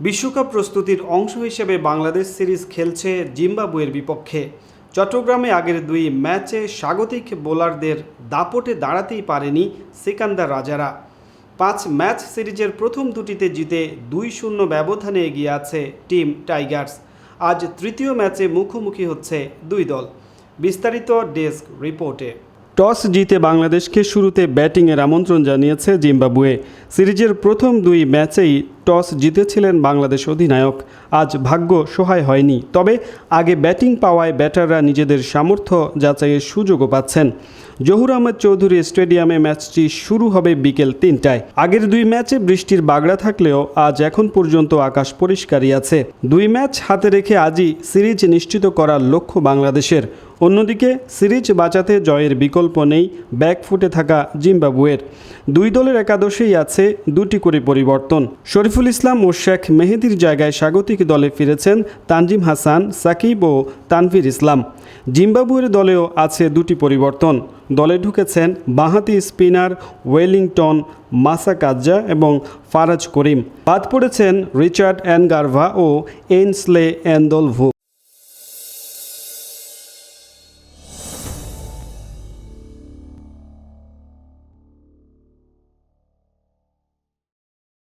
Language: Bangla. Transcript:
বিশ্বকাপ প্রস্তুতির অংশ হিসেবে বাংলাদেশ সিরিজ খেলছে জিম্বাবুয়ের বিপক্ষে। চট্টগ্রামে আগের দুই ম্যাচে স্বাগতিক বোলারদের দাপটে দাঁড়াতেই পারেনি সিকান্দার রাজারা। পাঁচ ম্যাচ সিরিজের প্রথম দুটিতে জিতে দুই শূন্য ব্যবধানে এগিয়ে আছে টিম টাইগার্স। আজ তৃতীয় ম্যাচে মুখোমুখি হচ্ছে দুই দল। বিস্তারিত ডেস্ক রিপোর্টে। টস জিতে বাংলাদেশকে শুরুতে ব্যাটিংয়ের আমন্ত্রণ জানিয়েছে জিম্বাবুয়ে। সিরিজের প্রথম দুই ম্যাচেই টস জিতেছিলেন বাংলাদেশ অধিনায়ক। আজ ভাগ্য সহায় হয়নি, তবে আগে ব্যাটিং পাওয়ায় ব্যাটাররা নিজেদের সামর্থ্য যাচাইয়ের সুযোগও পাচ্ছেন। জহুর আহমেদ চৌধুরী স্টেডিয়ামে ম্যাচটি শুরু হবে বিকেল তিনটায়। আগের দুই ম্যাচে বৃষ্টির বাগড়া থাকলেও আজ এখন পর্যন্ত আকাশ পরিষ্কারই আছে। দুই ম্যাচ হাতে রেখে আজই সিরিজ নিশ্চিত করার লক্ষ্য বাংলাদেশের। অন্যদিকে সিরিজ বাঁচাতে জয়ের বিকল্প নেই ব্যাকফুটে থাকা জিম্বাবুয়ের। দুই দলের একাদশেই আছে দুটি করে পরিবর্তন। শরীফুল ইসলাম ও শেখ মেহেদির জায়গায় স্বাগতিক দলে ফিরেছেন তানজিম হাসান, সাকিব ও তানভীর ইসলাম। জিম্বাবুয়ের দলেও আছে দুটি পরিবর্তন। দলে ঢুকেছেন বাঁহাতি স্পিনার ওয়েলিংটন মাসাকাজ্জা এবং ফারাজ করিম। বাদ পড়েছেন রিচার্ড অ্যানগারভা ও এনসলে অ্যান্ডলভু